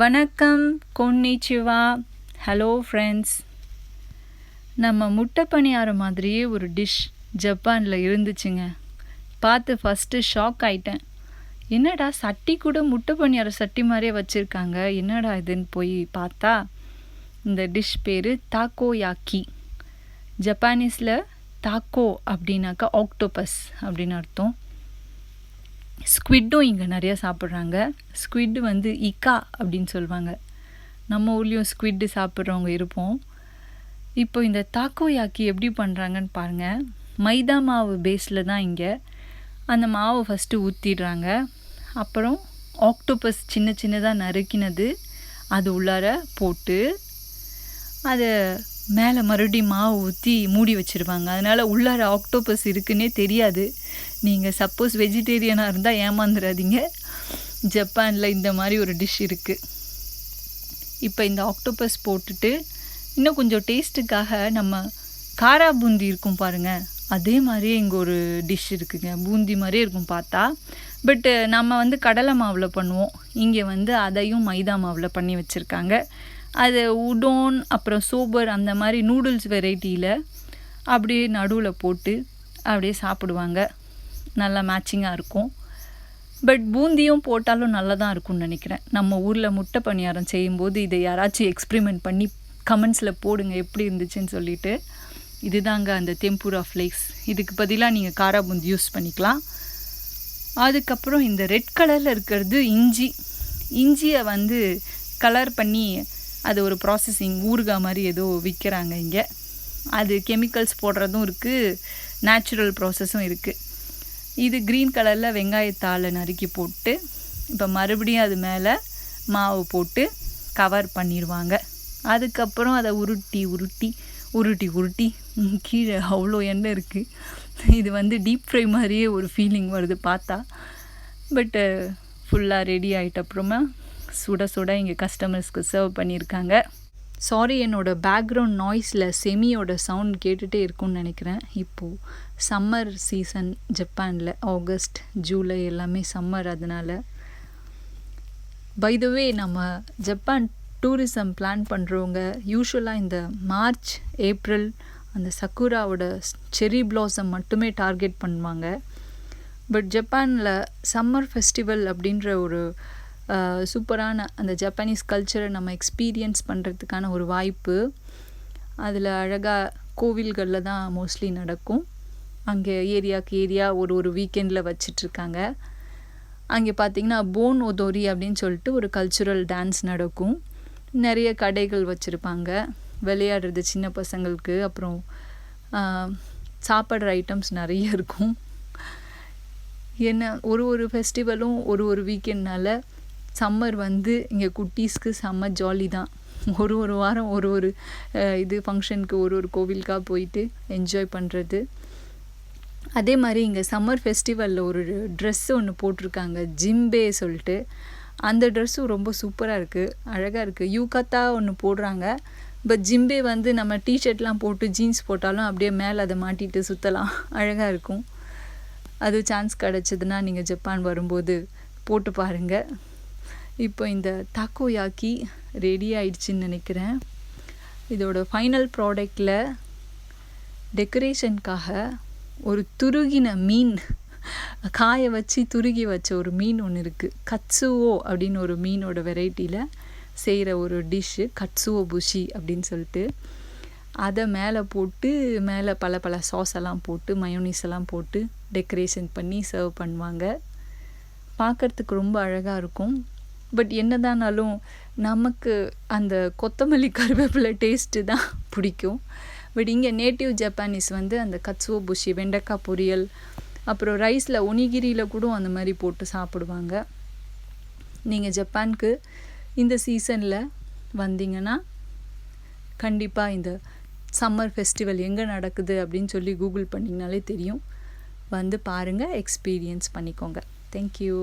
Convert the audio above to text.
வணக்கம் கொன்னிச்சிவா. Hello friends நம்ம முட்டை பணியாரம் மாதிரியே ஒரு டிஷ் ஜப்பானில் இருந்துச்சுங்க. பார்த்து ஃபஸ்ட்டு ஷாக் ஆயிட்டேன். என்னடா சட்டி கூட முட்டை பணியாரம் சட்டி மாதிரியே வச்சுருக்காங்க? என்னடா இதுன்னு போய் பார்த்தா இந்த டிஷ் பேர் தாக்கோ யாக்கி ஜப்பானீஸில் தாக்கோ அப்படின்னாக்கா ஆக்டோபஸ் அப்படின்னு அர்த்தம். ஸ்குவிட்டும் இங்கே நிறையா சாப்பிட்றாங்க. ஸ்குவிட் வந்து இக்கா அப்படின்னு சொல்லுவாங்க. நம்ம ஊர்லேயும் ஸ்குவிட்டு சாப்பிட்றவங்க இருப்போம். இப்போ இந்த தாக்கோ யாக்கி எப்படி பண்ணுறாங்கன்னு பாருங்கள் மைதா மாவு பேஸில் தான் இங்கே. அந்த மாவை ஃபஸ்ட்டு ஊற்றிடுறாங்க அப்புறம் ஆக்டோபஸ் சின்ன சின்னதாக நறுக்கினது. அது உள்ளார போட்டு அதை மேலே மறுபடியும் மாவு ஊற்றி மூடி வச்சுருவாங்க. அதனால் உள்ளார ஆக்டோபஸ் இருக்குன்னே தெரியாது. நீங்கள் சப்போஸ் வெஜிடேரியனாக இருந்தால் ஏமாந்துடாதீங்க ஜப்பானில் இந்த மாதிரி ஒரு டிஷ் இருக்குது இப்போ இந்த ஆக்டோபஸ் போட்டுட்டு இன்னும் கொஞ்சம் டேஸ்ட்டுக்காக நம்ம காரா பூந்தி இருக்கும் பாருங்கள் அதே மாதிரியே இங்கே ஒரு டிஷ் இருக்குங்க. பூந்தி மாதிரியே இருக்கும் பார்த்தா. பட்டு நம்ம வந்து கடலை மாவில் பண்ணுவோம். இங்கே வந்து அதையும் மைதா மாவில் பண்ணி வச்சுருக்காங்க. அது உடோன் அப்புறம் சோபர் அந்த மாதிரி நூடுல்ஸ் வெரைட்டியில் அப்படியே நடுவில் போட்டு அப்படியே சாப்பிடுவாங்க. நல்லா மேட்சிங்காக இருக்கும். பட் பூந்தியும் போட்டாலும் நல்லா தான் இருக்கும்னு நினைக்கிறேன். நம்ம ஊரில் முட்டை பணியாரம் செய்யும்போது இதை யாராச்சும் எக்ஸ்பிரிமெண்ட் பண்ணி கமெண்ட்ஸில் போடுங்க எப்படி இருந்துச்சுன்னு சொல்லிட்டு. இதுதாங்க அந்த தெம்பூரா ஃப்ளேக்ஸ் இதுக்கு பதிலாக நீங்கள் காரா பூந்தி யூஸ் பண்ணிக்கலாம். அதுக்கப்புறம் இந்த ரெட் கலரில் இருக்கிறது இஞ்சி. இஞ்சியை வந்து கலர் பண்ணி அது ஒரு ப்ராசஸிங் ஊறுகாய் மாதிரி ஏதோ விற்கிறாங்க இங்கே. அது கெமிக்கல்ஸ் போடுறதும் இருக்குது நேச்சுரல் ப்ராசஸும் இருக்குது இது க்ரீன் கலரில் வெங்காயத்தாளை நறுக்கி போட்டு இப்போ மறுபடியும் அது மேலே மாவு போட்டு கவர் பண்ணிடுவாங்க அதுக்கப்புறம் அதை உருட்டி உருட்டி உருட்டி உருட்டி கீழே அவ்வளோ எண்ணெய் இருக்குது இது வந்து டீப் ஃப்ரை மாதிரியே ஒரு ஃபீலிங் வருது பார்த்தா. பட்டு ஃபுல்லாக ரெடி ஆகிட்ட அப்புறமா சுட சுட இங்கே கஸ்டமர்ஸ்க்கு சர்வ் பண்ணியிருக்காங்க. சாரி என்னோடய பேக்ரவுண்ட் நாய்ஸில் செமியோட சவுண்ட் கேட்டுகிட்டே இருக்கும்னு நினைக்கிறேன். இப்போது சம்மர் சீசன் ஜப்பானில் ஆகஸ்ட் ஜூலை எல்லாமே சம்மர் அதனால். பைதவே நம்ம ஜப்பான் டூரிசம் பிளான் பண்ணுறவங்க யூஸ்வலாக இந்த மார்ச் ஏப்ரல் அந்த சக்குராவோட செரி பிளாசம் மட்டுமே டார்கெட் பண்ணுவாங்க. பட் ஜப்பானில் சம்மர் ஃபெஸ்டிவல் அப்படின்ற ஒரு சூப்பரான அந்த ஜப்பானீஸ் கல்ச்சரை நம்ம எக்ஸ்பீரியன்ஸ் பண்ணுறதுக்கான ஒரு வாய்ப்பு. அதில் அழகாக கோவில்களில் தான் மோஸ்ட்லி நடக்கும். அங்கே ஏரியாவுக்கு ஏரியா ஒரு ஒரு வீக்கெண்டில் வச்சிட்ருக்காங்க. அங்கே பார்த்திங்கன்னா போன் ஒதோரி அப்படின்னு சொல்லிட்டு ஒரு கல்ச்சுரல் டான்ஸ் நடக்கும். நிறைய கடைகள் வச்சுருப்பாங்க. விளையாடுறது சின்ன பசங்களுக்கு. அப்புறம் சாப்பிட்ற ஐட்டம்ஸ் நிறைய இருக்கும். என்ன ஒரு ஒரு ஃபெஸ்டிவலும் ஒரு ஒரு வீக்கெண்ட்னால சம்மர் வந்து இங்கே குட்டீஸ்க்கு செம்ம ஜாலி தான். ஒரு ஒரு வாரம் ஒரு ஒரு இது ஃபங்க்ஷனுக்கு ஒரு ஒரு கோவிலுக்காக போயிட்டு என்ஜாய் பண்ணுறது அதே மாதிரி இங்கே சம்மர் ஃபெஸ்டிவலில் ஒரு ட்ரெஸ்ஸு ஒன்று போட்டிருக்காங்க ஜிம்பே சொல்லிட்டு. அந்த ட்ரெஸ்ஸும் ரொம்ப சூப்பராக இருக்குது அழகாக இருக்குது யூகத்தா ஒன்று போடுறாங்க பட் ஜிம்பே வந்து நம்ம டிஷர்ட்லாம் போட்டு ஜீன்ஸ் போட்டாலும் அப்படியே மேலே அதை மாட்டிட்டு சுற்றலாம் அழகாக இருக்கும். அது சான்ஸ் கிடச்சதுன்னா நீங்கள் ஜப்பான் வரும்போது போட்டு பாருங்கள் இப்போ இந்த தாக்கோயாக்கி ரெடி ஆயிடுச்சுன்னு நினைக்கிறேன். இதோட ஃபைனல் ப்ராடக்டில் டெக்கரேஷனுக்காக ஒரு துருகின மீன் காய வச்சு துருகி வச்ச ஒரு மீன் ஒன்று இருக்குது கட்சுவோ அப்படின்னு ஒரு மீனோட வெரைட்டியில் செய்கிற ஒரு டிஷ்ஷு கட்சுவோ புஷி அப்படின்னு சொல்லிட்டு. அதை மேலே போட்டு மேலே பல பல சாஸ் எல்லாம் போட்டு மயோனிஸ் எல்லாம் போட்டு டெக்கரேஷன் பண்ணி சர்வ் பண்ணுவாங்க. பார்க்குறதுக்கு ரொம்ப அழகாக இருக்கும். பட் என்னதானாலும் நமக்கு அந்த கொத்தமல்லி கருவேப்பிலை டேஸ்ட்டு தான் பிடிக்கும். பட் இங்கே நேட்டிவ் ஜப்பானீஸ் வந்து அந்த கட்சுவோ புஷி வெண்டைக்காய் பொரியல் அப்புறம் ரைஸில் ஒனிகிரியில் கூட அந்த மாதிரி போட்டு சாப்பிடுவாங்க. நீங்கள் ஜப்பானுக்கு இந்த சீசனில் வந்தீங்கன்னா கண்டிப்பாக இந்த சம்மர் ஃபெஸ்டிவல் எங்கே நடக்குது அப்படின்னு சொல்லி கூகுள் பண்ணிங்கனாலே தெரியும். வந்து பாருங்கள் எக்ஸ்பீரியன்ஸ் பண்ணிக்கோங்க. தேங்க்யூ